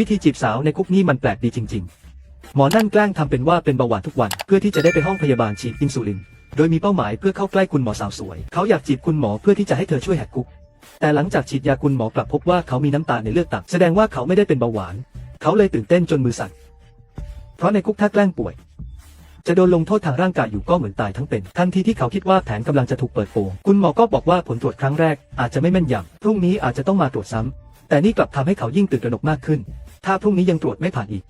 วิธีจีบสาวในคุกนี่มันแปลกดีจริง ๆ หมอนั่นแกล้งทำเป็นว่าเป็นเบาหวานทุกวัน เพื่อที่จะได้ไปห้องพยาบาลฉีดอินซูลิน โดยมีเป้าหมายเพื่อเข้าใกล้คุณหมอสาวสวย เขาอยากจีบคุณหมอเพื่อที่จะให้เธอช่วยแหกคุก แต่หลังจากฉีดยาคุณหมอกลับพบว่าเขามีน้ำตาลในเลือดต่ำแสดงว่าเขาไม่ได้เป็นเบาหวาน เขาเลยตื่นเต้นจนมือสั่น เพราะในคุกถ้าแกล้งป่วย จะโดนลงโทษทางร่างกายอยู่ก็เหมือนตายทั้งเป็น ทันทีที่เขาคิดว่าแผนกำลังจะถูกเปิดโปง คุณหมอก็บอกว่าผลตรวจครั้งแรกอาจจะไม่แม่นยำพรุ่งนี้อาจจะต้องมาตรวจซ้ำแต่นี่กลับทำให้เขายิ่งตื่นตระหนกมากขึ้น ถ้าพรุ่งนี้ยังตรวจไม่ผ่านอีก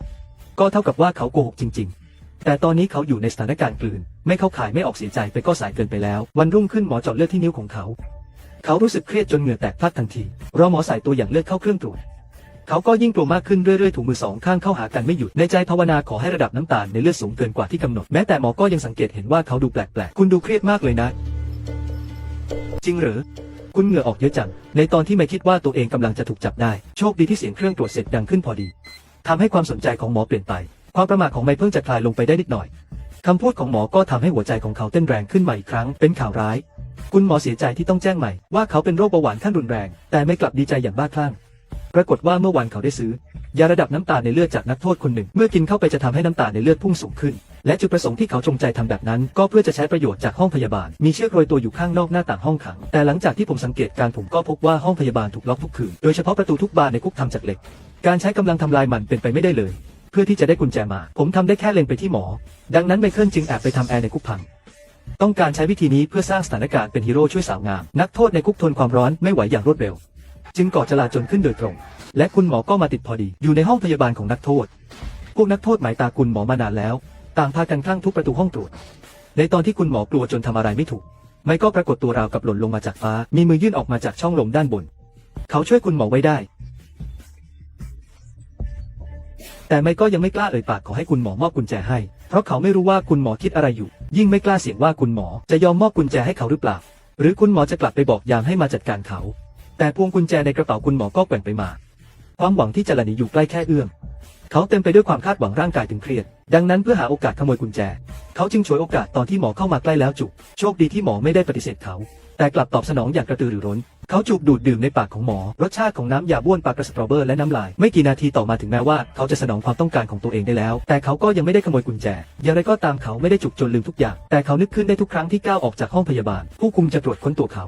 ก็เท่ากับว่าเขาโกหกจริง ๆ แต่ตอนนี้เขาอยู่ในสถานการณ์กลืน ไม่เข้าข่ายไม่ออกเสียใจไปก็สายเกินไปแล้ว วันรุ่งขึ้นหมอเจาะเลือดที่นิ้วของเขา เขารู้สึกเครียดจนเหงื่อแตกพลักทันทีรอหมอใส่ตัวอย่างเลือดเข้าเครื่องตรวจเขาก็ยิ่งกลัวมากขึ้นเรื่อยๆถูมือสองข้างเข้าหากันไม่หยุดในใจภาวนาขอให้ระดับน้ำตาลในเลือดสูงเกินกว่าที่กำหนดแม้แต่หมอก็ยังสังเกตเห็นว่าเขาดูแปลกๆคุณดูเครียดมากเลยนะ จริงหรือ คุณเหงื่อออกเยอะจัง ในตอนที่ไม่คิดว่าตัวเองกำลังจะถูกจับได้ โชคดีที่เสียงเครื่องตรวจเสร็จดังขึ้นพอดีทำให้ความสนใจของหมอเปลี่ยนไป ความประมาทของไม่เพิ่งจะคลายลงไปได้นิดหน่อยคำพูดของหมอก็ทำให้หัวใจของเขาเต้นแรงขึ้นใหมาอีกครั้ง เป็นข่าวร้าย คุณหมอเสียใจที่ต้องแจ้งใหม่ว่าเขาเป็นโรคเบาหวานขั้นรุนแรง แต่ไม่กลับดีใจอย่างบ้าคลั่งปรากฏว่าเมื่อวันเขาได้ซื้อยาระดับน้ำตาลในเลือดจากนักโทษคนหนึ่ง เมื่อกินเข้าไปจะทำให้น้ำตาลในเลือดพุ่งสูงขึ้น และจุดประสงค์ที่เขาจงใจทำแบบนั้น ก็เพื่อจะใช้ประโยชน์จากห้องพยาบาล มีเชือกโรยตัวอยู่ข้างนอกหน้าต่างห้องขัง แต่หลังจากที่ผมสังเกตการผมก็พบว่าห้องพยาบาลถูกล็อกทุกคืน โดยเฉพาะประตูทุกบานในคุกทำจากเหล็ก การใช้กำลังทำลายมันเป็นไปไม่ได้เลย เพื่อที่จะได้กุญแจมา ผมทำได้แค่เล็งไปที่หมอ ดังนั้นไมเคิลจึงแอบไปทำแอร์ในคุกพังต้องการใช้วิธีนี้เพื่อสร้างสถานการณ์เป็นฮีโร่ช่วยสาวงาม นักโทษในคุกทนความร้อนไม่ไหวอย่างรวดเร็ว จึงก่อจลาจลขึ้นโดยตรง และคุณหมอก็มาติดพอดี อยู่ในห้องพยาบาลของนักโทษ พวกนักโทษหมายตาคุณหมอมานานแล้ว ต่างพากันคลั่งทุบประตูห้องตรวจ ในตอนที่คุณหมอกลัวจนทำอะไรไม่ถูก ไม่ก็ปรากฏตัวราวกับหล่นลงมาจากฟ้า มีมือยื่นออกมาจากช่องลมด้านบน เขาช่วยคุณหมอไว้ได้ แต่ไม่ก็ยังไม่กล้าเอ่ยปากขอให้คุณหมอมอบกุญแจให้ เพราะเขาไม่รู้ว่าคุณหมอคิดอะไรอยู่ ยิ่งไม่กล้าเสี่ยงว่าคุณหมอจะยอมมอบกุญแจให้เขาหรือเปล่า หรือคุณหมอจะกลับไปบอกยามให้มาจัดการเขา แต่พวงกุญแจในกระเป๋าคุณหมอก็แกว่งไปมา ความหวังที่จะหลนีอยู่ใกล้แค่เอื้อม เขาเต็มไปด้วยความคาดหวังร่างกายถึงเครียด ดังนั้นเพื่อหาโอกาสขโมยกุญแจ เขาจึงฉวยโอกาสตอนที่หมอเข้ามาใกล้แล้วจุบโชคดีที่หมอไม่ได้ปฏิเสธเขา แต่กลับตอบสนองอย่างกระตือรือร้น เขาจูบดูดดื่มในปากของหมอ รสชาติของน้ำยาบ้วนปากกระสตรอเบอร์และน้ำลาย ไม่กี่นาทีต่อมาถึงแม้ว่าเขาจะสนองความต้องการของตัวเองได้แล้ว แต่เขาก็ยังไม่ได้ขโมยกุญแจ อย่างไรก็ตามเขาไม่ได้จุกจนลืมทุกอย่าง แต่เขานึกขึ้นได้ทุกครั้งที่ก้าวออกจากห้องพยาบาล ผู้คุมจะตรวจค้นตัวเขา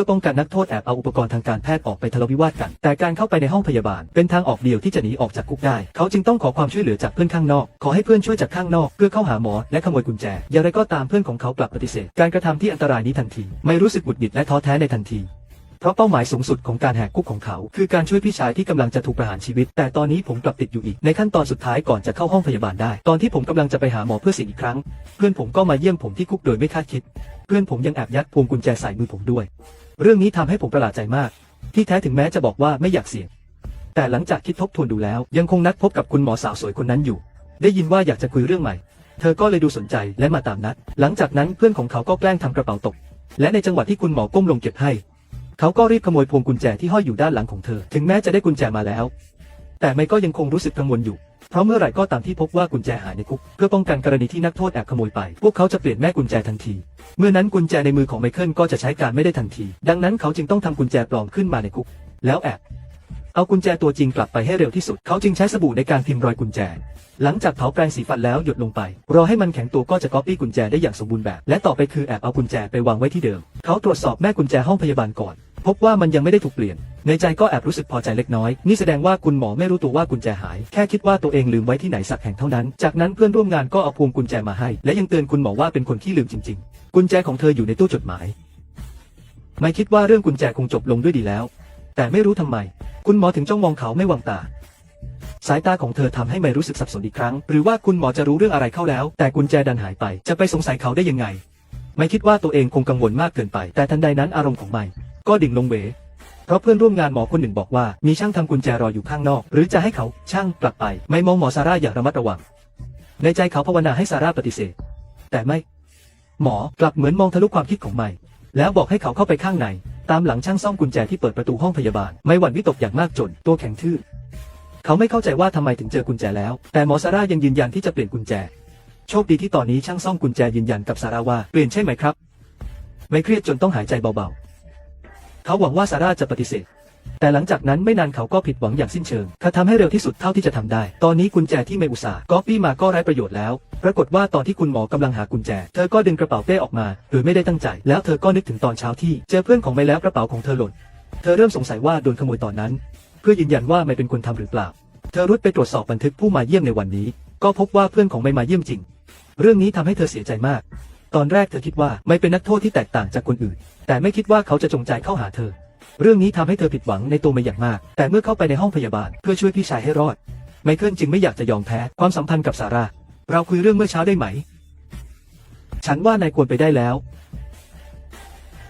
พื่อป้องกันนักโทษแอบเอาอุปกรณ์ทางการแพทย์ออกไปทะเลาะวิวาทกัน แต่การเข้าไปในห้องพยาบาล เป็นทางออกเดียวที่จะหนีออกจากคุกได้ เขาจึงต้องขอความช่วยเหลือจากเพื่อนข้างนอก ขอให้เพื่อนช่วยจากข้างนอกเพื่อเข้าหาหมอและขโมยกุญแจ อย่างไรก็ตามเพื่อนของเขากลับปฏิเสธ การกระทำที่อันตรายนี้ทันที ไม่รู้สึกหงุดหงิดและท้อแท้ในทันทีเพราะเป้าหมายสูงสุดของการแหกคุกของเขา คือการช่วยพี่ชายที่กำลังจะถูกประหารชีวิต แต่ตอนนี้ผมกลับติดอยู่อีก ในขั้นตอนสุดท้ายก่อนจะเข้าห้องพยาบาลได้ ตอนที่ผมกำลังจะไปหาหมอเพื่อสิ่งอีกครั้ง เพื่อนผมก็มาเยี่ยมผมที่คุกโดยไม่คาดคิด เพื่อนผมยังแอบยัดพวงกุญแจใส่มือผมด้วย เรื่องนี้ทำให้ผมประหลาดใจมาก ที่แท้ถึงแม้จะบอกว่าไม่อยากเสี่ยง แต่หลังจากคิดทบทวนดูแล้ว ยังคงนัดพบกับคุณหมอสาวสวยคนนั้นอยู่ ได้ยินว่าอยากจะคุยเรื่องใหม่ เธอก็เลยดูสนใจและมาตามนัด หลังจากนั้นเพื่อนของเขาก็แกล้งทำกระเป๋าตก และในจังหวะที่คุณหมอก้มลงเก็บให้ เขาก็รีบขโมยพวงกุญแจที่ห้อยอยู่ด้านหลังของเธอ ถึงแม้จะได้กุญแจมาแล้ว แต่ไม่ก็ยังคงรู้สึกกังวลอยู่ เพราะเมื่อไหร่ก็ตามที่พบว่ากุญแจหายในคุก เพื่อป้องกันกรณีที่นักโทษแอบขโมยไป พวกเขาจะเปลี่ยนแม่กุญแจทันที เมื่อนั้นกุญแจในมือของไมเคิลก็จะใช้การไม่ได้ทันที ดังนั้นเขาจึงต้องทำกุญแจปลอมขึ้นมาในคุก แล้วแอบเอากุญแจตัวจริงกลับไปให้เร็วที่สุด เขาจึงใช้สบู่ในการพิมพ์รอยกุญแจ หลังจากเผาแปรงสีฟันแล้วหยดลงไป รอให้มันแข็งตัวก็จะก๊อปปี้กุญแจได้อย่างสมบูรณ์แบบ และต่อไปคือแอบเอากุญแจไปวางไว้ที่เดิม เขาตรวจสอบแม่กุญแจห้องพยาบาลก่อน พบว่ามันยังไม่ได้ถูกเปลี่ยน ในใจก็แอบรู้สึกพอใจเล็กน้อย นี่แสดงว่าคุณหมอไม่รู้ตัวว่ากุญแจหาย แค่คิดว่าตัวเองลืมไว้ที่ไหนสักแห่งเท่านั้น จากนั้นเพื่อนร่วมงานก็เอาพวงกุญแจมาให้ และยังเตือนคุณหมอว่าเป็นคนที่ลืมจริง ๆ กุญแจของเธออยู่ในตู้จดหมาย ไม่คิดว่าเรื่องกุญแจคงจบลงด้วยดีแล้ว แต่ไม่รู้ทำไม คุณหมอถึงจ้องมองเขาไม่วางตาสายตาของเธอทำให้ไม่รู้สึกสับสนอีกครั้ง หรือว่าคุณหมอจะรู้เรื่องอะไรเข้าแล้ว แต่กุญแจดันหายไป จะไปสงสัยเขาได้ยังไง ไม่คิดว่าตัวเองคงกังวลมากเกินไป แต่ทันใดนั้นอารมณ์ของไม่ ก็ดิ่งลงเหวเพราะเพื่อนร่วมงานหมอคนหนึ่งบอกว่ามีช่างทำกุญแจรออยู่ข้างนอก หรือจะให้เขาช่างกลับไป ไม่มองหมอซาร่าอย่างระมัดระวัง ในใจเขาภาวนาให้ซาร่าปฏิเสธ แต่ไม่ หมอกลับเหมือนมองทะลุความคิดของไม่แล้วบอกให้เขาเข้าไปข้างใน ตามหลังช่างซ่อมกุญแจที่เปิดประตูห้องพยาบาล ไม่หวั่นวิตกอย่างมากจน ตัวแข็งทื่อ เขาไม่เข้าใจว่าทำไมถึงเจอกุญแจแล้ว แต่หมอซาร่ายังยืนยันที่จะเปลี่ยนกุญแจ โชคดีที่ตอนนี้ช่างซ่อมกุญแจยืนยันกับซาร่าว่าเปลี่ยนใช่ไหมครับ ไม่เครียดจนต้องหายใจเบาๆ เขาหวังว่าซาร่าจะปฏิเสธ แต่หลังจากนั้นไม่นานเขาก็ผิดหวังอย่างสิ้นเชิงเขาทำให้เร็วที่สุดเท่าที่จะทำได้ ตอนนี้กุญแจที่เมอุตสาห์ก๊อปปี้มาก็ไร้ประโยชน์แล้ว ปรากฏว่าตอนที่คุณหมอกำลังหากุญแจ เธอก็ดึงกระเป๋าเป้ออกมาโดยไม่ได้ตั้งใจ แล้วเธอก็นึกถึงตอนเช้าที่เจอเพื่อนของเมย์แล้วกระเป๋าของเธอหล่น เธอเริ่มสงสัยว่าโดนขโมยตอนนั้น เพื่อยืนยันว่าไม่เป็นคนทำหรือเปล่า เธอรุดไปตรวจสอบบันทึกผู้มาเยี่ยมในวันนี้ ก็พบว่าเพื่อนของไม่มาเยี่ยมจริง เรื่องนี้ทำให้เธอเสียใจมาก ตอนแรกเธอคิดว่าไม่เป็นนักโทษที่แตกต่างจากคนอื่น แต่ไม่คิดว่าเขาจะจงใจเข้าหาเธอ เรื่องนี้ทำให้เธอผิดหวังในตัวไม่อย่างมาก แต่เมื่อเข้าไปในห้องพยาบาลเพื่อช่วยพี่ชายให้รอด ไมเคิลจึงไม่อยากจะยอมแพ้ความสัมพันธ์กับซาร่า เราคุยเรื่องเมื่อเช้าได้ไหม ฉันว่านายควรไปได้แล้ว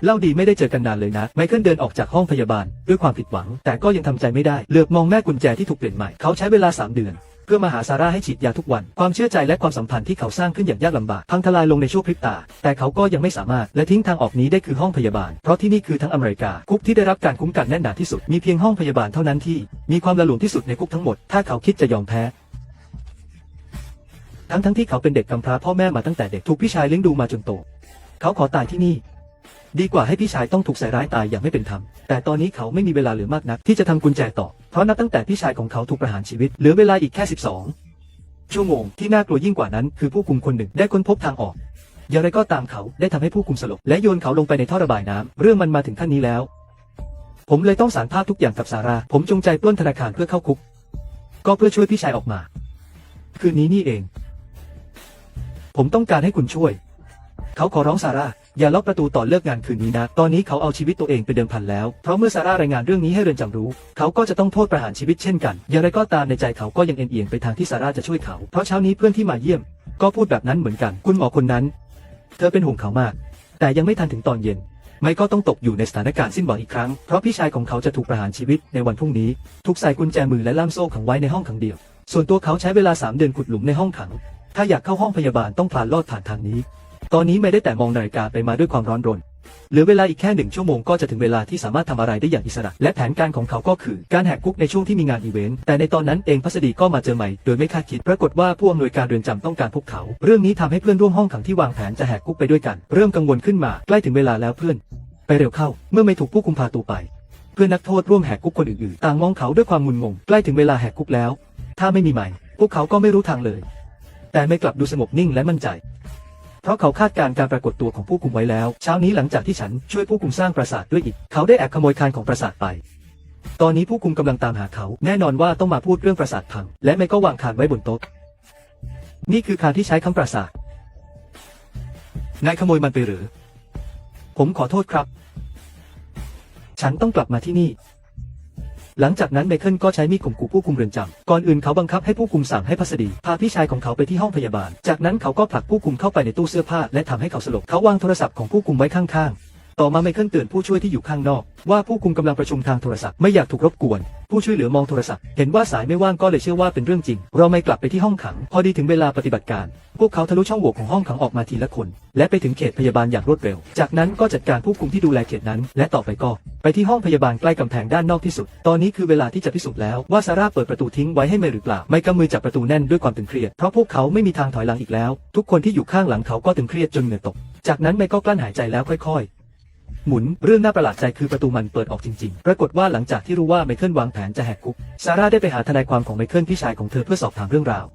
เล่าดีไม่ได้เจอกันนานเลยนะ ไมเคิลเดินออกจากห้องพยาบาลด้วยความผิดหวัง แต่ก็ยังทำใจไม่ได้เลือกมองแม่กุญแจที่ถูกเปลี่ยนใหม่ เขาใช้เวลา3เดือน เพื่อมาหาซาร่าให้ฉีดยาทุกวัน ความเชื่อใจและความสัมพันธ์ที่เขาสร้างขึ้นอย่างยากลำบากพังทลายลงในชั่วพริบตา แต่เขาก็ยังไม่สามารถและทิ้งทางออกนี้ได้คือห้องพยาบาล เพราะที่นี่คือทั้งอเมริกา คุกที่ได้รับการคุ้มกันแน่นหนาที่สุด มีเพียงห้องพยาบาลเท่านั้นที่ มีความละหลวมที่สุดในคุกทั้งหมด ถ้าเขาคิดจะยอมแพ้ทั้งทั้งๆที่เขาเป็นเด็กกำพร้าพ่อแม่มาตั้งแต่เด็กถูกพี่ชายเลี้ยงดูมาจนโต เขาขอตายที่นี่ ดีกว่าให้พี่ชายต้องถูกใส่ร้ายตายอย่างไม่เป็นธรรม แต่ตอนนี้เขาไม่มีเวลาเหลือมากนักที่จะทำกุญแจต่อ เพราะนับตั้งแต่พี่ชายของเขาถูกประหารชีวิต เหลือเวลาอีกแค่ 12 ชั่วโมงที่น่ากลัวยิ่งกว่านั้น คือผู้คุมคนหนึ่งได้ค้นพบทางออก อย่างไรก็ตามเขาได้ทำให้ผู้คุมสลบและโยนเขาลงไปในท่อระบายน้ำเรื่องมันมาถึงขั้นนี้แล้ว ผมเลยต้องสารภาพทุกอย่างกับซาร่าผมจงใจปล้นธนาคารเพื่อเข้าคุก ก็เพื่อช่วยพี่ชายออกมา คืนนี้นี่เอง ผมต้องการให้คุณช่วย เขาขอร้องซาร่า อย่าล็อกประตูตอนเลิกงานคืนนี้นะ ตอนนี้เขาเอาชีวิตตัวเองไปเดิมพันแล้ว เพราะเมื่อซาร่ารายงานเรื่องนี้ให้เรือนจำรู้ เขาก็จะต้องโทษประหารชีวิตเช่นกัน อย่างไรก็ตามในใจเขาก็ยังเอ็นเอียงไปทางที่ซาร่าจะช่วยเขา เพราะเช้านี้เพื่อนที่มาเยี่ยม ก็พูดแบบนั้นเหมือนกัน คุณหมอคนนั้น เธอเป็นห่วงเขามาก แต่ยังไม่ทันถึงตอนเย็น ไม่ก็ต้องตกอยู่ในสถานการณ์สิ้นหวังอีกครั้ง เพราะพี่ชายของเขาจะถูกประหารชีวิตในวันพรุ่งนี้ ถูกใส่กุญแจมือและล่ามโซ่ขังไว้ในห้องขังเดียว ส่วนตัวเขาใช้เวลา3เดือนขุดหลุมในห้องขัง ถ้าอยากเข้าห้องพยาบาลต้องผ่านลอดผ่านทางนี้ ตอนนี้ไม่ได้แต่มองนาฬิกาไปมาด้วยความร้อนรน เหลือเวลาอีกแค่หนึ่งชั่วโมงก็จะถึงเวลาที่สามารถทำอะไรได้อย่างอิสระ และแผนการของเขาก็คือการแหกคุกในช่วงที่มีงานอีเวนต์ แต่ในตอนนั้นเองพัสดีก็มาเจอใหม่ โดยไม่คาดคิด ปรากฏว่าผู้อำนวยการเรือนจำต้องการพวกเขา เรื่องนี้ทำให้เพื่อนร่วมห้องขังที่วางแผนจะแหกคุกไปด้วยกัน เริ่มกังวลขึ้นมา ใกล้ถึงเวลาแล้วเพื่อน ไปเร็วเข้า เมื่อไม่ถูกผู้คุมพาตัวไป เพื่อนนักโทษร่วมแหกคุกคนอื่นๆ ต่างมองเขาด้วยความงุนงง ใกล้ถึงเวลาแหกคุกแล้ว ถ้าไม่มีใหม่ พวกเขาก็ไม่รู้ทางเลย แต่ไม่กลับดูสงบนิ่งและมั่นใจ เพราะเขาคาดการณ์การปรากฏตัวของผู้คุมไว้แล้ว เช้านี้หลังจากที่ฉันช่วยผู้คุมสร้างปราสาทด้วยอีกเขาได้แอบขโมยคานของปราสาทไป ตอนนี้ผู้คุมกำลังตามหาเขา แน่นอนว่าต้องมาพูดเรื่องปราสาทพัง และไม่ก็วางคานไว้บนโต๊ะ นี่คือคานที่ใช้ค้ำปราสาทนายขโมยมันไปหรือ ผมขอโทษครับ ฉันต้องกลับมาที่นี่ หลังจากนั้นไมเคิลก็ใช้มีดข่มขู่ผู้คุมเรือนจำก่อนอื่นเขาบังคับให้ผู้คุมสั่งให้พัสดีพาพี่ชายของเขาไปที่ห้องพยาบาล จากนั้นเขาก็ผลักผู้คุมเข้าไปในตู้เสื้อผ้าและทำให้เขาสลบเขาวางโทรศัพท์ของผู้คุมไว้ข้างๆ ต่อมาไมเคิลเตือนผู้ช่วยที่อยู่ข้างนอก ว่าผู้คุมกำลังประชุมทางโทรศัพท์ไม่อยากถูกรบกวน ผู้ช่วยเหลือมองโทรศัพท์ เห็นว่าสายไม่ว่างก็เลยเชื่อว่าเป็นเรื่องจริง เราไม่กลับไปที่ห้องขัง พอดีถึงเวลาปฏิบัติการ พวกเขาทะลุช่องโหว่ของห้องขังออกมาทีละคน และไปถึงเขตพยาบาลอย่างรวดเร็ว จากนั้นก็จัดการผู้คุมที่ดูแลเขตนั้น และต่อไปก็ ไปที่ห้องพยาบาลใกล้กำแพงด้านนอกที่สุด ตอนนี้คือเวลาที่จะพิสูจน์แล้วว่าซาร่าเปิดประตูทิ้งไว้ให้เมย์หรือเปล่า ไม่กำมือจับประตูแน่นด้วยความตึงเครียด เพราะพวกเขาไม่มีทางถอยหลังอีกแล้ว ทุกคนที่อยู่ข้างหลังเขาก็ตึงเครียดจนเหงื่อตก จากนั้นเมย์ก็กลั้นหายใจแล้วค่อยๆ หมุน เรื่องน่าประหลาดใจคือประตูมันเปิดออกจริงๆ ปรากฏว่าหลังจากที่รู้ว่าไมเคิลวางแผนจะแหกคุก ซาร่าได้ไปหาทนายความของไมเคิลพี่ชายของเธอเพื่อสอบถามเรื่องราว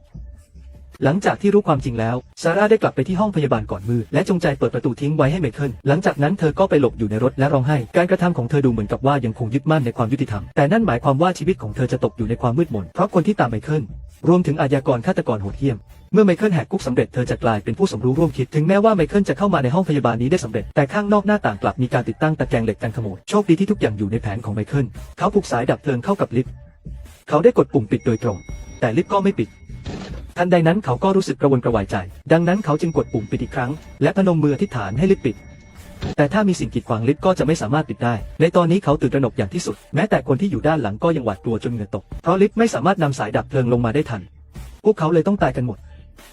หลังจากที่รู้ความจริงแล้ว ซาร่าได้กลับไปที่ห้องพยาบาลก่อนมือ และจงใจเปิดประตูทิ้งไว้ให้ไมเคิล หลังจากนั้นเธอก็ไปหลบอยู่ในรถและร้องไห้ การกระทำของเธอดูเหมือนกับว่ายังคงยึดมั่นในความยุติธรรม แต่นั่นหมายความว่าชีวิตของเธอจะตกอยู่ในความมืดมน เพราะคนที่ตามไมเคิล รวมถึงอาญากรฆาตกรโหดเหี้ยม เมื่อไมเคิลแหกคุกสำเร็จเธอจะกลายเป็นผู้สมรู้ร่วมคิด ถึงแม้ว่าไมเคิลจะเข้ามาในห้องพยาบาลนี้ได้สำเร็จ แต่ข้างนอกหน้าต่างกลับมีการติดตั้งตะแกรงเหล็กกันขโมยโชคดีที่ทุกอย่างอยู่ในแผนของไมเคิลเขาผูกสายดับเพลิงเข้ากับลิฟต์เขาได้กดปุ่มปิดโดยตรง แต่ลิฟต์ก็ไม่ปิดทันใดนั้นเขาก็รู้สึกกระวนกระวายใจ ดังนั้นเขาจึงกดปุ่มปิดอีกครั้ง และพนมมืออธิษฐานให้ลิฟต์ปิด แต่ถ้ามีสิ่งกีดขวางลิฟต์ก็จะไม่สามารถปิดได้ ในตอนนี้เขาตื่นตระหนกอย่างที่สุด แม้แต่คนที่อยู่ด้านหลังก็ยังหวาดกลัวจนเหงื่อตก เพราะลิฟต์ไม่สามารถนำสายดับเพลิงลงมาได้ทัน พวกเขาเลยต้องตายกันหมด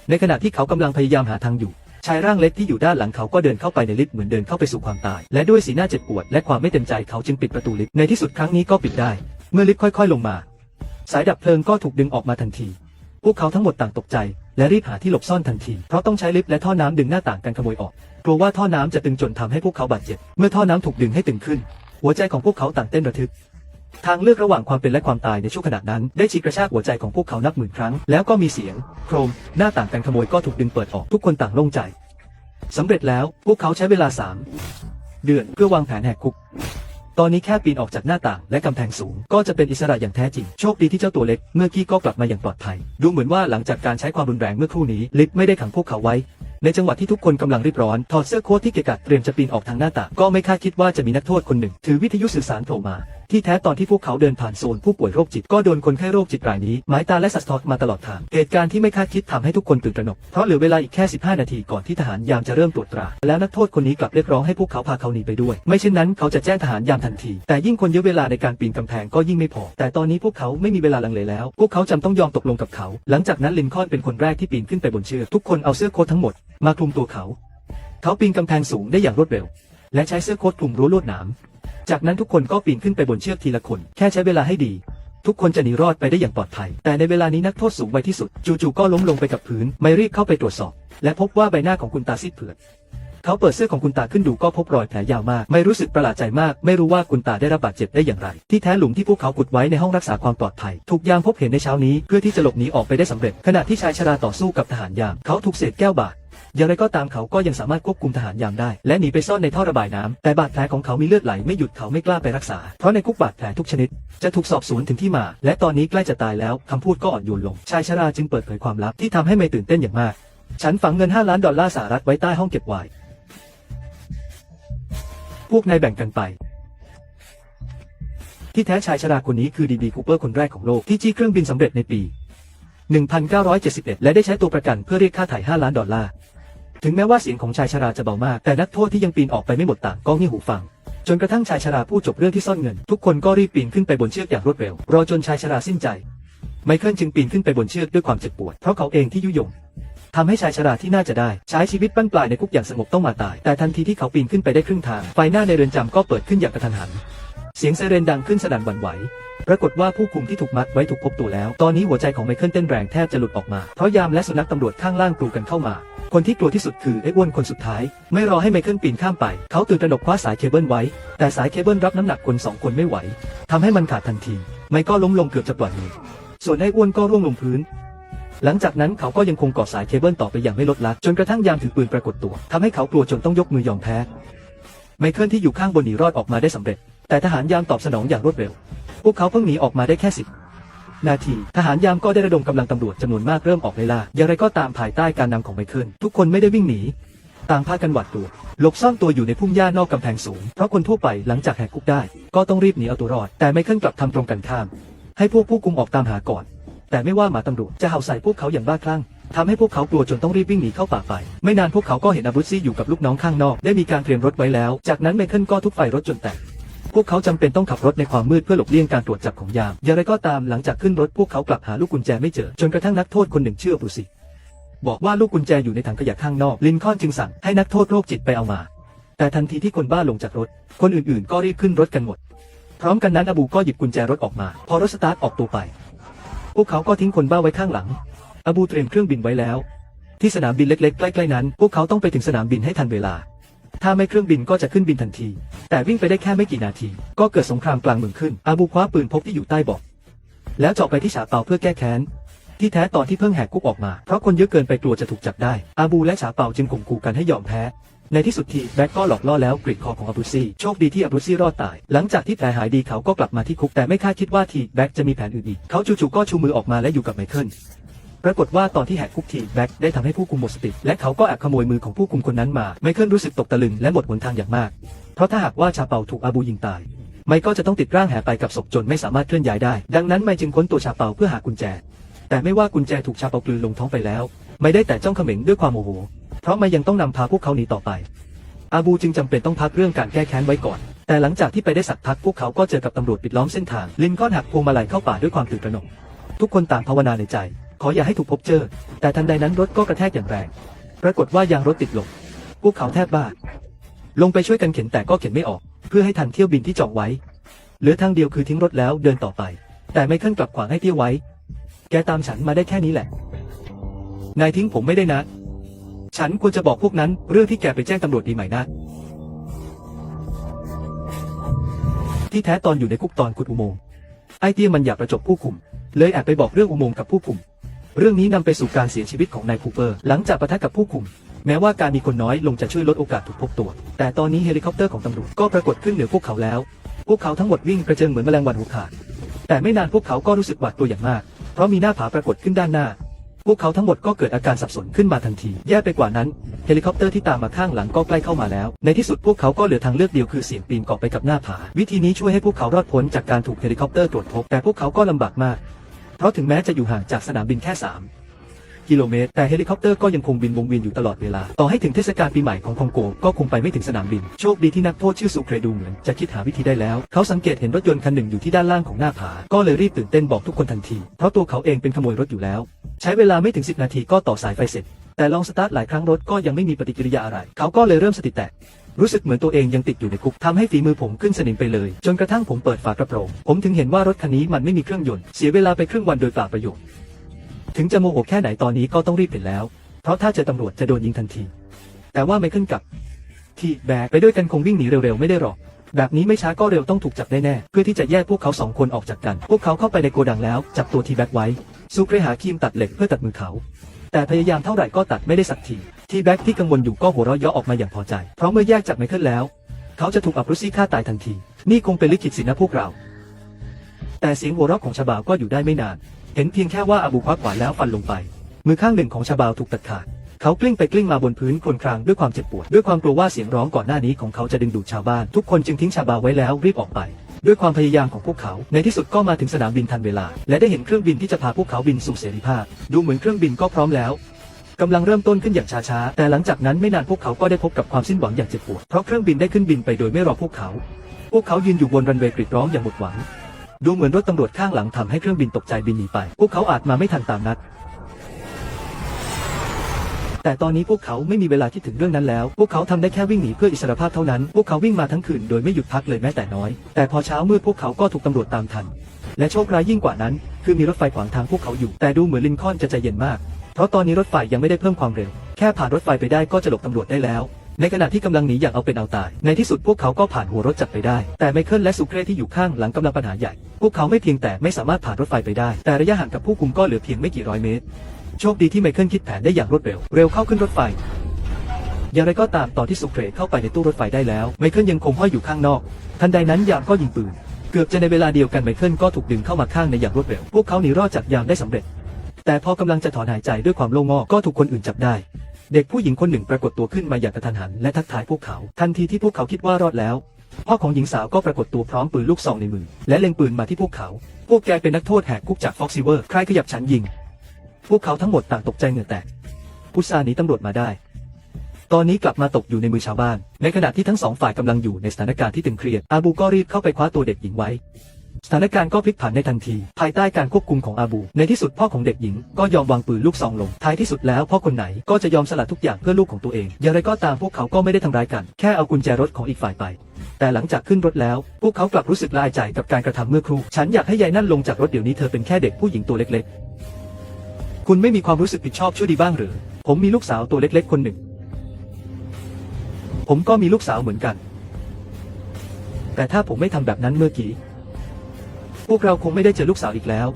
ในขณะที่เขากำลังพยายามหาทางอยู่ ชายร่างเล็กที่อยู่ด้านหลังเขาก็เดินเข้าไปในลิฟต์เหมือนเดินเข้าไปสู่ความตาย และด้วยสีหน้าเจ็บปวดและความไม่เต็มใจเขาจึงปิดประตูลิฟต์ในที่สุดครั้งนี้ก็ปิดได้ เมื่อลิฟต์ค่อย ๆ ลงมา สายดับเพลิงก็ถูกดึงออกมาทันที พวกเขาทั้งหมดต่างตกใจ และรีบหาที่หลบซ่อนทันทีเพราะต้องใช้ลิฟต์และท่อน้ำดึงหน้าต่างกันขโมยออกกลัวว่าท่อน้ำจะตึงจนทำให้พวกเขาบาดเจ็บ เมื่อท่อน้ำถูกดึงให้ตึงขึ้น หัวใจของพวกเขาต่างเต้นระทึก ทางเลือกระหว่างความเป็นและความตายในช่วงขณะนั้น ได้ฉีกกระชากหัวใจของพวกเขานับหมื่นครั้ง แล้วก็มีเสียง โครม หน้าต่างการขโมยก็ถูกดึงเปิดออกทุกคนต่างโล่งใจสำเร็จแล้วพวกเขาใช้เวลาสามเดือนเพื่อวางแผนแหกคุก ตอนนี้แค่ปีนออกจากหน้าต่างและกำแพงสูง ก็จะเป็นอิสระอย่างแท้จริง โชคดีที่เจ้าตัวเล็กเมื่อกี้ก็กลับมาอย่างปลอดภัย ดูเหมือนว่าหลังจากการใช้ความรุนแรงเมื่อครู่นี้ ลิฟไม่ได้ขังพวกเขาไว้ ในจังหวะที่ทุกคนกำลังรีบร้อน ถอดเสื้อโค้ทที่เกะกะเตรียมจะปีนออกทางหน้าต่างก็ไม่คาดคิดว่าจะมีนักโทษคนหนึ่ง ถือวิทยุสื่อสารโผล่มา ที่แท้ตอนที่พวกเขาเดินผ่านโซนผู้ป่วยโรคจิตก็โดนคนไข้โรคจิตรายนี้หมายตาและสัตว์ทอดมาตลอดทางเหตุการณ์ที่ไม่คาดคิดทำให้ทุกคนตื่นตระหนกเพราะเหลือเวลาอีกแค่ 15 นาทีก่อนที่ทหารยามจะเริ่มตรวจตรา แล้วนักโทษคนนี้กลับเรียกร้องให้พวกเขาพาเขาหนีไปด้วย ไม่เช่นนั้นเขาจะแจ้งทหารยามทันที แต่ยิ่งคนเยอะเวลาในการปีนกำแพงก็ยิ่งไม่พอ แต่ตอนนี้พวกเขาไม่มีเวลาลังเลแล้ว พวกเขาจำต้องยอมตกลงกับเขา หลังจากนั้นลินคอนเป็นคนแรกที่ปีนขึ้นไปบนเชือกทุกคนเอาเสื้อโค้ททั้งหมด มาคลุมตัวเขา เขาปีนกำแพงสูงได้อย่างรวดเร็ว และใช้เสื้อโค้ทคลุมรั้วลวดหนาม จากนั้นทุกคนก็ปีนขึ้นไปบนเชือกทีละคน แค่ใช้เวลาให้ดี ทุกคนจะหนีรอดไปได้อย่างปลอดภัย แต่ในเวลานี้นักโทษสูงวัยที่สุด จู่ๆก็ล้มลงไปกับพื้น ไม่รีบเข้าไปตรวจสอบ และพบว่าใบหน้าของคุณตาซีดเผือดเขาเปิดเสื้อของคุณตาขึ้นดูก็พบรอยแผลยาวมาก ไม่รู้สึกประหลาดใจมาก ไม่รู้ว่าคุณตาได้รับบาดเจ็บได้อย่างไร ที่แท้หลุมที่พวกเขาขุดไว้ในห้องรักษาความปลอดภัย ถูกยามพบเห็นในเช้านี้เพื่อที่จะหลบหนีออกไปได้สำเร็จ ขณะที่ชายชราต่อสู้กับทหารยาม เขาถูกเศษแก้วบาด อย่างไรก็ตามเขาก็ยังสามารถควบคุมทหารยามได้ และหนีไปซ่อนในท่อระบายน้ำแต่บาดแผลของเขามีเลือดไหลไม่หยุดเขาไม่กล้าไปรักษา เพราะในคุกบาดแผลทุกชนิด จะถูกสอบสวนถึงที่มา และตอนนี้ใกล้จะตายแล้วคำพูดก็อ่อนโยนลง ชายชราจึงเปิดเผยความลับที่ทำให้ไม่ตื่นเต้นอย่างมาก ฉันฝังเงิน 5 ล้านดอลลาร์สหรัฐไว้ใต้ห้องเก็บไวน์พวกนายแบ่งกันไปที่แท้ชายชราคนนี้คือดีบีคูเปอร์คนแรกของโลกที่จี้เครื่องบินสำเร็จในปี 1971 และได้ใช้ตัวประกันเพื่อเรียกค่าไถ่ 5 ล้านดอลลาร์ ถึงแม้ว่าเสียงของชายชราจะเบามาก แต่นักโทษที่ยังปีนออกไปไม่หมดต่างก็เงี่ยหูฟัง จนกระทั่งชายชราพูดจบเรื่องที่ซ่อนเงิน ทุกคนก็รีบปีนขึ้นไปบนเชือกอย่างรวดเร็ว รอจนชายชราสิ้นใจ ไมเคิลจึงปีนขึ้นไปบนเชือกด้วยความเจ็บปวด เพราะเขาเองที่ยุยงทำให้ชายชราที่น่าจะได้ ใช้ชีวิตบั้นปลายในคุกอย่างสงบต้องมาตาย แต่ทันทีที่เขาปีนขึ้นไปได้ครึ่งทาง ไฟหน้าในเรือนจำก็เปิดขึ้นอย่างกระทันหัน เสียงไซเรนดังขึ้นสนั่นหวั่นไหว ปรากฏว่าผู้คุมที่ถูกมัดไว้ถูกพบตัวแล้ว ตอนนี้หัวใจของไมเคิลเต้นแรงแทบจะหลุดออกมา เพราะยามและสุนัขตำรวจข้างล่างกลูกันเข้ามา คนที่กลัวที่สุดคือไอ้อ้วนคนสุดท้าย ไม่รอให้ไมเคิลปีนข้ามไป เขาตื่นตระหนกคว้าสายเคเบิลไว้ แต่สายเคเบิลรับน้ำหนักคนสองคนไม่ไหวทำให้มันขาดทันที ไมก็ล้มลงเกือบจะปล่อยมือ ส่วนไอ้อ้วนก็ร่วงลงพื้นหลังจากนั้นเขาก็ยังคงเกาะสายเคเบิลต่อไปอย่างไม่ลดละจนกระทั่งยามถือปืนปรากฏตัวทำให้เขากลัวจนต้องยกมือยอมแพ้ไมเคิลที่อยู่ข้างบนหนีรอดออกมาได้สำเร็จ แต่ทหารยามตอบสนองอย่างรวดเร็ว พวกเขาเพิ่งหนีออกมาได้แค่สิบนาที ทหารยามก็ได้ระดมกำลังตำรวจจำนวนมากเริ่มออกไล่ล่า อย่างไรก็ตามภายใต้การนำของไมเคิลทุกคนไม่ได้วิ่งหนี ต่างพากันหวาดกลัว หลบซ่อนตัวอยู่ในพุ่มหญ้านอกกำแพงสูง เพราะคนทั่วไปหลังจากแหกคุกได้ ก็ต้องรีบหนีเอาตัวรอด แต่ไมเคิลกลับทำตรงกันข้าม ให้พวกผู้กุมออกตามหาก่อน แต่ไม่ว่าหมาตำรวจจะเห่าใส่พวกเขาอย่างบ้าคลั่งทำให้พวกเขากลัวจนต้องรีบวิ่งหนีเข้าป่าไป ไม่นานพวกเขาก็เห็นอาบุซี่อยู่กับลูกน้องข้างนอก ได้มีการเตรียมรถไว้แล้ว จากนั้นไมเคิลก็ทุบไฟรถจนแตก พวกเขาจำเป็นต้องขับรถในความมืดเพื่อหลบเลี่ยงการตรวจจับของยาม อย่างไรก็ตามหลังจากขึ้นรถพวกเขากลับหาลูกกุญแจไม่เจอ จนกระทั่งนักโทษคนหนึ่งเชื่ออาบุซี่บอกว่าลูกกุญแจอยู่ในถังขยะข้างนอก ลินคอนจึงสั่งให้นักโทษโรคจิตไปเอามา แต่ทันทีที่คนบ้าลงจากรถ คนอื่นๆ ก็รีบขึ้นรถกันหมด พร้อมกันนั้นอบูก็หยิบกุญแจรถออกมา พอรถสตาร์ทออกตัวไป พวกเขาก็ทิ้งคนบ้าไว้ข้างหลัง อบูเตรียมเครื่องบินไว้แล้ว ที่สนามบินเล็กๆ ใกล้ๆนั้น พวกเขาต้องไปถึงสนามบินให้ทันเวลา ถ้าไม่เครื่องบินก็จะขึ้นบินทันที แต่วิ่งไปได้แค่ไม่กี่นาที ก็เกิดสงครามกลางเมืองขึ้น อาบูคว้าปืนพกที่อยู่ใต้เบาะแล้วเจาะไปที่ฉาเปาเพื่อแก้แค้น ที่แท้ตอนที่เพิ่งแหกคุกออกมา เพราะคนเยอะเกินไปกลัวจะถูกจับได้ อาบูและฉาเปาจึงข่มขู่กันให้ยอมแพ้ ในที่สุดทีแบ็กก็หลอกล่อแล้วกรีดคอของอาบูซี่ โชคดีที่อาบูซี่รอดตาย หลังจากที่แผลหายดีเขาก็กลับมาที่คุกแต่ไม่คาดคิดว่าทีแบ็กจะมีแผนอื่นอีก เขาจู่ๆก็ชูมือออกมาและอยู่กับไมเคิล ปรากฏว่าตอนที่แหกคุกทีแบ็กได้ทำให้ผู้คุมหมดสติ และเขาก็แอบขโมยมือของผู้คุมคนนั้นมา ไมเคิลรู้สึกตกตะลึงและหมดหนทางอย่างมาก เพราะถ้าหากว่าชาเปาถูกอาบูยิงตายไมก็จะต้องติดร่างแหไปกับศพจนไม่สามารถเคลื่อนย้ายได้ ดังนั้นไมจึงค้นตัวชาเปาเพื่อหากุญแจ แต่ไม่ว่ากุญแจถูกชาเปากลืนลงท้องไปแล้ว ไม่ได้แต่จ้องเขม็งด้วยความโมโห เพราะไม่ยังต้องนำพาพวกเขาหนีต่อไป อาบูจึงจำเป็นต้องพักเรื่องการแก้แค้นไว้ก่อน แต่หลังจากที่ไปได้สักพักพวกเขาก็เจอกับตำรวจปิดล้อมเส้นทาง ลินคอนหักพวงมาลัยเข้าป่าด้วยความตื่นตระหนก ทุกคนต่างภาวนาในใจ ขออย่าให้ถูกพบเจอ แต่ทันใดนั้นรถก็กระแทกอย่างแรง ปรากฏว่ายางรถติดลมพวกเขาแทบบ้า ลงไปช่วยกันเข็นแต่ก็เข็นไม่ออก เพื่อให้ทันเที่ยวบินที่จองไว้ เหลือทางเดียวคือทิ้งรถแล้วเดินต่อไป แต่ไม่ขึ้นกลับขวางให้เที่ยวไว้ แกตามฉันมาได้แค่นี้แหละ นายทิ้งผมไม่ได้นะ ฉันควรจะบอกพวกนั้นเรื่องที่แกไปแจ้งตำรวจดีไหมนะ ที่แท้ตอนอยู่ในคุกตอนขุดอุโมงค์ไอเตี้ยมันอยากประจบผู้คุม เลยแอบไปบอกเรื่องอุโมงค์กับผู้คุม เรื่องนี้นำไปสู่การเสียชีวิตของนายคูเปอร์ หลังจากปะทะกับผู้คุม แม้ว่าการมีคนน้อยลงจะช่วยลดโอกาสถูกพบตัว แต่ตอนนี้เฮลิคอปเตอร์ของตำรวจก็ปรากฏขึ้นเหนือพวกเขาแล้ว พวกเขาทั้งหมดวิ่งกระเจิงเหมือนแมลงวันหัวขาด แต่ไม่นานพวกเขาก็รู้สึกหวาดกลัวอย่างมาก เพราะมีหน้าผาปรากฏขึ้นด้านหน้า พวกเขาทั้งหมดก็เกิดอาการสับสนขึ้นมาทันที แย่ไปกว่านั้น เฮลิคอปเตอร์ที่ตามมาข้างหลังก็ใกล้เข้ามาแล้ว ในที่สุดพวกเขาก็เหลือทางเลือกเดียวคือเสี่ยงปีนเกาะไปกับหน้าผา วิธีนี้ช่วยให้พวกเขารอดพ้นจากการถูกเฮลิคอปเตอร์ตรวจพบ แต่พวกเขาก็ลำบากมาก เพราะถึงแม้จะอยู่ห่างจากสนามบินแค่ 3 กิโลเมตร แต่เฮลิคอปเตอร์ก็ยังคงบินวงเวียนอยู่ตลอดเวลา ต่อให้ถึงเทศกาลปีใหม่ของคองโกก็คงไปไม่ถึงสนามบิน โชคดีที่นักโทษชื่อสุเครดูเหมือนจะคิดหาวิธีได้แล้ว เขาสังเกตเห็นรถยนต์คันหนึ่งอยู่ที่ด้านล่างของหน้าผา ก็เลยรีบตื่นเต้นบอกทุกคนทันที เพราะตัวเขาเองเป็นขโมยรถอยู่แล้ว ใช้เวลาไม่ถึง 10 นาทีก็ต่อสายไฟเสร็จ แต่ลองสตาร์ทหลายครั้งรถก็ยังไม่มีปฏิกิริยาอะไร เขาก็เลยเริ่มสติแตก รู้สึกเหมือนตัวเองยังติดอยู่ในคุกทำให้ฝีมือผมขึ้นสนิมไปเลย จนกระทั่งผมเปิดฝากระโปรงผมถึงเห็นว่ารถคันนี้มันไม่มีเครื่องยนต์เสียเวลาไปครึ่งวันโดยเปล่าประโยชน์ถึงจะโมโหแค่ไหนตอนนี้ก็ต้องรีบเห็นแล้ว เพราะถ้าเจอตำรวจจะโดนยิงทันที แต่ว่าไมเคิลกับ ที่แบกไปด้วยกันคงวิ่งหนีเร็วๆไม่ได้หรอกแบบนี้ไม่ช้าก็เร็วต้องถูกจับแน่ๆเพื่อที่จะแยกพวกเขาสองคนออกจากกัน พวกเขาเข้าไปในโกดังแล้ว จับตัวทีแบ็กไว้ซูเครหาครีมตัดเหล็กเพื่อตัดมือเขา แต่พยายามเท่าไหร่ก็ตัดไม่ได้สักที ทีแบ็กที่กังวลอยู่ก็หัวเราะเยาะออกมาอย่างพอใจ เพราะเมื่อแยกจากไมเคิลแล้ว เขาจะถูกอับรุซี่ฆ่าตายทันที นี่คงเป็นลิขิตสินะพวกเรา แต่เสียงหัวเราะของชาบาวก็อยู่ได้ไม่นาน เห็นเพียงแค่ว่าอาบูคว้าขวานแล้วฟันลงไป มือข้างหนึ่งของชาบาวถูกตัดขาด เขากลิ้งไปกลิ้งมาบนพื้นคนครางด้วยความเจ็บปวด ด้วยความกลัวว่าเสียงร้องก่อนหน้านี้ของเขาจะดึงดูดชาวบ้าน ทุกคนจึงทิ้งชาบาวไว้แล้วรีบออกไปด้วยความพยายามของพวกเขา ในที่สุดก็มาถึงสนามบินทันเวลา และได้เห็นเครื่องบินที่จะพาพวกเขาบินสู่เสรีภาพ ดูเหมือนเครื่องบินก็พร้อมแล้ว กำลังเริ่มต้นขึ้นอย่างช้าๆ แต่หลังจากนั้นไม่นานพวกเขาก็ได้พบกับความสิ้นหวังอย่างเจ็บปวด เพราะเครื่องบินได้ขึ้นบินไปโดยไม่รอพวกเขา พวกเขายืนอยู่บนรันเวย์กรีดร้องอย่างหมดหวัง ดูเหมือนรถตำรวจข้างหลังทำให้เครื่องบินตกใจบินหนีไป พวกเขาอาจมาไม่ทันตามนัด แต่ตอนนี้พวกเขาไม่มีเวลาคิดถึงเรื่องนั้นแล้ว พวกเขาทำได้แค่วิ่งหนีเพื่ออิสรภาพเท่านั้น พวกเขาวิ่งมาทั้งคืนโดยไม่หยุดพักเลยแม้แต่น้อย แต่พอเช้ามืดพวกเขาก็ถูกตำรวจตามทัน และโชคร้ายยิ่งกว่านั้น คือมีรถไฟขวางทางพวกเขาอยู่ แต่ดูเหมือนลินคอนจะใจเย็นมาก ราะตอนนี้รถไฟยังไม่ได้เพิ่มความเร็ว แค่ผ่านรถไฟไปได้ก็จะหลบตำรวจได้แล้ว ในขณะที่กำลังหนีอย่างเอาเป็นเอาตาย ในที่สุดพวกเขาก็ผ่านหัวรถจักรไปได้ แต่ไมเคิลและสุเครที่อยู่ข้างหลังกำลังปัญหาใหญ่ พวกเขาไม่เพียงแต่ไม่สามารถผ่านรถไฟไปได้ แต่ระยะห่างกับผู้คุมก็เหลือเพียงไม่กี่ร้อยเมตร โชคดีที่ไมเคิลคิดแผนได้อย่างรวดเร็ว เร็วเข้าขึ้นรถไฟอย่างไรก็ตามตอนที่สุเครเข้าไปในตู้รถไฟได้แล้ว ไมเคิลยังคงห้อยอยู่ข้างนอก ทันใดนั้นยามก็ยิงปืน เกือบจะในเวลาเดียวกันไมเคิลก็ถูกดึงเข้ามาข้างในอย่างรวดเร็ว พวกเขาหนีรอดจากยามได้สำเร็จ แต่พอกำลังจะถอนหายใจด้วยความโล่งอกก็ถูกคนอื่นจับได้ เด็กผู้หญิงคนหนึ่งปรากฏตัวขึ้นมาอย่างกระทันหันและทักทายพวกเขา ทันทีที่พวกเขาคิดว่ารอดแล้ว พ่อของหญิงสาวก็ปรากฏตัวพร้อมปืนลูกซองในมือ และเล็งปืนมาที่พวกเขา พวกแกเป็นนักโทษแหกคุกจากฟ็อกซิเวอร์ใครขยับฉันยิง พวกเขาทั้งหมดต่างตกใจเหงื่อแตกพุซาหนีตำรวจมาได้ ตอนนี้กลับมาตกอยู่ในมือชาวบ้าน ในขณะที่ทั้งสองฝ่ายกำลังอยู่ในสถานการณ์ที่ตึงเครียดอาบูก็รีบเข้าไปคว้าตัวเด็กหญิงไว้ สถานการณ์ก็พลิกผันในทันที ภายใต้การควบคุมของอาบู ในที่สุดพ่อของเด็กหญิง ก็ยอมวางปืนลูกซองลงท้ายที่สุดแล้วพ่อคนไหนก็จะยอมสละทุกอย่างเพื่อลูกของตัวเอง อย่างไรก็ตามพวกเขาก็ไม่ได้ทำร้ายกัน แค่เอากุญแจรถของอีกฝ่ายไป แต่หลังจากขึ้นรถแล้ว พวกเขากลับรู้สึกละอายใจกับการกระทำเมื่อครู่ฉันอยากให้ยายนั่นลงจากรถเดี๋ยวนี้เธอเป็นแค่เด็กผู้หญิงตัวเล็กๆ คุณไม่มีความรู้สึกผิดชอบชั่วดีบ้างหรือ ผมมีลูกสาวตัวเล็ก ๆ คนหนึ่ง ผมก็มีลูกสาวเหมือนกัน แต่ถ้าผมไม่ทำแบบนั้นเมื่อกี้ พวกเราคงไม่ได้เจอลูกสาวอีกแล้ว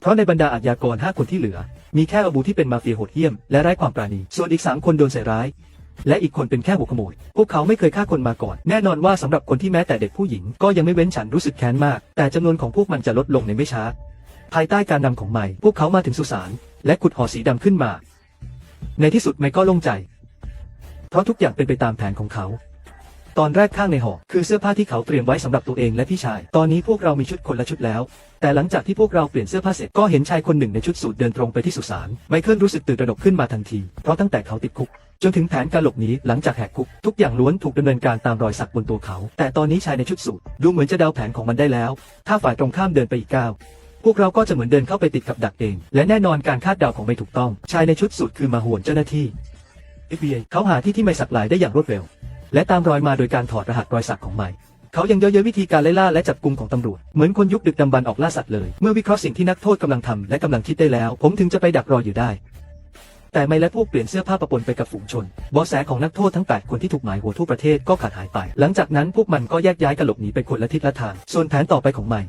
เพราะในบรรดาอาชญากรห้าคนที่เหลือ มีแค่อบูที่เป็นมาเฟียโหดเหี้ยมและไร้ความปราณี ส่วนอีกสามคนโดนใส่ร้าย และอีกคนเป็นแค่หัวขโมย พวกเขาไม่เคยฆ่าคนมาก่อน แน่นอนว่าสำหรับคนที่แม้แต่เด็กผู้หญิงก็ยังไม่เว้นฉันรู้สึกแค้นมาก แต่จำนวนของพวกมันจะลดลงในไม่ช้า ภายใต้การนำของไมค์พวกเขามาถึงสุสานและขุดห่อสีดำขึ้นมา ในที่สุดไมค์ก็โล่งใจ เพราะทุกอย่างเป็นไปตามแผนของเขา ตอนแรกข้างในห่อคือเสื้อผ้าที่เขาเตรียมไว้สำหรับตัวเองและพี่ชาย ตอนนี้พวกเรามีชุดคนละชุดแล้ว แต่หลังจากที่พวกเราเปลี่ยนเสื้อผ้าเสร็จก็เห็นชายคนหนึ่งในชุดสูทเดินตรงไปที่สุสานไมเคิลรู้สึกตื่นตระหนกขึ้นมาทันที เพราะตั้งแต่เขาติดคุกจนถึงแผนการหลบหนีหลังจากแหกคุก ทุกอย่างล้วนถูกดำเนินการตามรอยสักบนตัวเขา แต่ตอนนี้ชายในชุดสูทดูเหมือนจะเดาแผนของมันได้แล้ว ถ้าฝ่ายตรงข้ามเดินไปอีกก้าวพวกเราก็จะเหมือนเดินเข้าไปติดกับดักเอง และแน่นอนการคาดเดาของไม่ถูกต้อง ชายในชุดสูทคือมาหวนเจ้าหน้าที่ FBI เขาหาที่ที่ไม่สักลายได้อย่างรวดเร็ว และตามรอยมาโดยการถอดรหัสรอยสักของไมค์เขายังเยอะเย้ยวิธีการไล่ล่าและจับกลุ่มของตำรวจ เหมือนคนยุคดึกดำบรรพ์ออกล่าสัตว์เลย เมื่อวิเคราะห์สิ่งที่นักโทษกำลังทำและกำลังคิดได้แล้ว ผมถึงจะไปดักรออยู่ได้ แต่ไม่และพวกเปลี่ยนเสื้อผ้าปะปนไปกับฝูงชนบาะแสของนักโทษทั้ง 8 คนที่ถูกหมายหัวทั่วประเทศก็ขาดหายไป หลังจากนั้นพวกมันก็แยกย้ายกันหลบหนีไปคนละทิศละทาง ส่วนแผนต่อไปของไมค์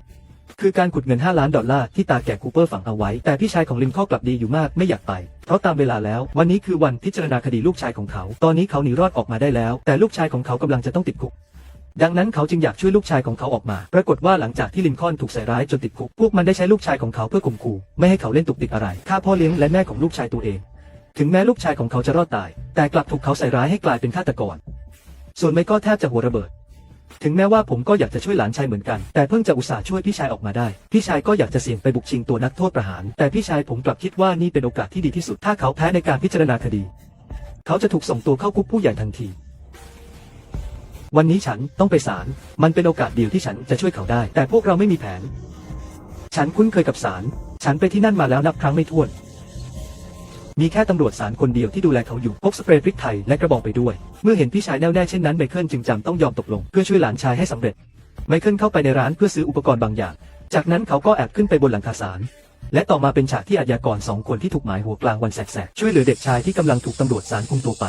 คือการขุดเงิน 5 ล้านดอลลาร์ที่ตาแก่คูเปอร์ฝังเอาไว้ แต่พี่ชายของลินข้อกลับดีอยู่มากไม่อยากไป เพราะตามเวลาแล้ว วันนี้คือวันพิจารณาคดีลูกชายของเขา ตอนนี้เขาหนีรอดออกมาได้แล้ว แต่ลูกชายของเขากำลังจะต้องติดคุกดังนั้นเขาจึงอยากช่วยลูกชายของเขาออกมา ปรากฏว่าหลังจากที่ลินคอนถูกใส่ร้ายจนติดคุก พวกมันได้ใช้ลูกชายของเขาเพื่อข่มขู่ ไม่ให้เขาเล่นตุกติกอะไร ฆ่าพ่อเลี้ยงและแม่ของลูกชายตัวเอง ถึงแม้ลูกชายของเขาจะรอดตาย แต่กลับถูกเขาใส่ร้ายให้กลายเป็นฆาตกร ส่วนไม่ก็แทบจะหัวระเบิด ถึงแม้ว่าผมก็อยากจะช่วยหลานชายเหมือนกัน แต่เพิ่งจะอุตส่าห์ช่วยพี่ชายออกมาได้ พี่ชายก็อยากจะเสี่ยงไปบุกชิงตัวนักโทษประหาร แต่พี่ชายผมกลับคิดว่านี่เป็นโอกาสที่ดีที่สุด ถ้าเขาแพ้ในการพิจารณาคดี เขาจะถูกส่งตัวเข้าคุกผู้ใหญ่ทันที วันนี้ฉันต้องไปศาล มันเป็นโอกาสเดียวที่ฉันจะช่วยเขาได้ แต่พวกเราไม่มีแผน ฉันคุ้นเคยกับศาล ฉันไปที่นั่นมาแล้วนับครั้งไม่ถ้วน มีแค่ตำรวจสารคนเดียวที่ดูแลเขาอยู่พกสเปรย์พริกไทยและกระบอกไปด้วย เมื่อเห็นพี่ชายแน่วแน่เช่นนั้นไมเคิลจึงจำต้องยอมตกลงเพื่อช่วยหลานชายให้สำเร็จไมเคิลเข้าไปในร้านเพื่อซื้ออุปกรณ์บางอย่าง จากนั้นเขาก็แอบขึ้นไปบนหลังคาศาลและต่อมาเป็นฉากที่อาญากรสองคนที่ถูกหมายหัวกลางวันแสกๆช่วยเหลือเด็กชายที่กำลังถูกตำรวจสารคุมตัวไป